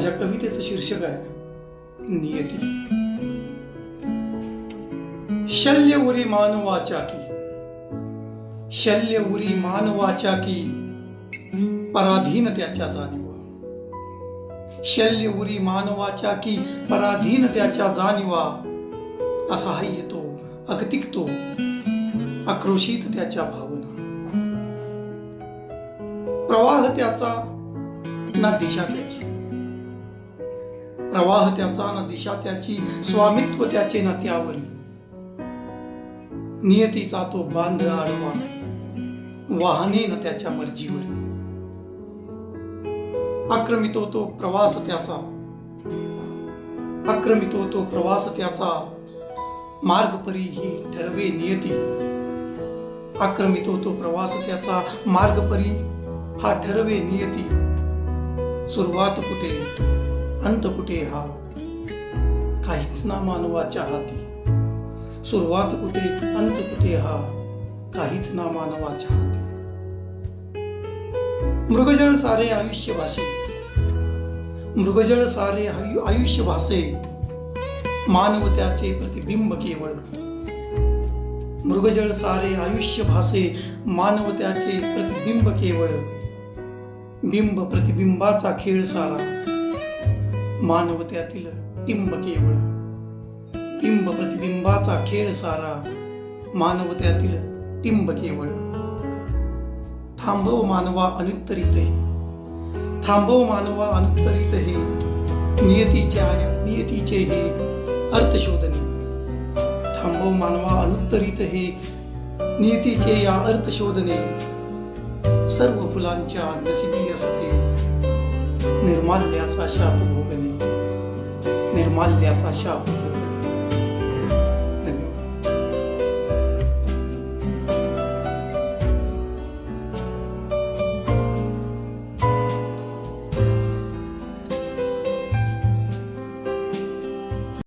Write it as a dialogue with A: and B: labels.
A: माझ्या कवितेचं शीर्षक आहे नियती. शल्य उरी मानवाच्या की शल्य उरी मानवाच्या की पराधीन त्याच्या जाणीवा. शल्य उरी मानवाच्या की पराधीन त्याच्या जाणीवा. असा येतो अगतिकतो आक्रोशित त्याच्या भावना. प्रवाह त्याचा ना दिशा त्याची. प्रवाह त्याचा ना दिशा त्याची स्वामित्व त्याचे ना त्यावरी. नियतीचा तो बांध आडवा वाहने न त्याच्या मर्जीवरी. आक्रमितो तो प्रवास त्याचा. आक्रमितो तो प्रवास त्याचा. मार्ग परी ही ठरवे नियती. आक्रमितो तो प्रवास त्याचा. मार्ग परी हा ठरवे नियती. सुरुवात कुठे? अंत कुठे हा? काहीच ना मानवाच्या हाती. सुरुवात कुठे अंत कुठे हा? काहीच ना मानवाच्या हाती. मृगजळ सारे आयुष्य भाषे मृगजळ सारे आयुष्य भासे मानव त्याचे प्रतिबिंब केवळ. मृगजळ सारे आयुष्य भासे मानव त्याचे प्रतिबिंब केवळ. बिंब प्रतिबिंबाचा खेळ सारा. मानवत्यातील टिंब केवळ बिंब प्रतिबिंबाचा खेळ सारा मानवत्यातील टिंब केवळ थांबव मानवा अनुत्तरित हे. थांबव मानवा अनुत्तरित हे. नियतीच्या नियतीचे हे. अर्थ शोधणे थांबव मानवा अनुत्तरित हे. नियतीचे या अर्थशोधने. सर्व फुलांच्या नसिबी असते. निर्माल्याचा शाप भोगणे. निर्माल्याचा शाप भोगणे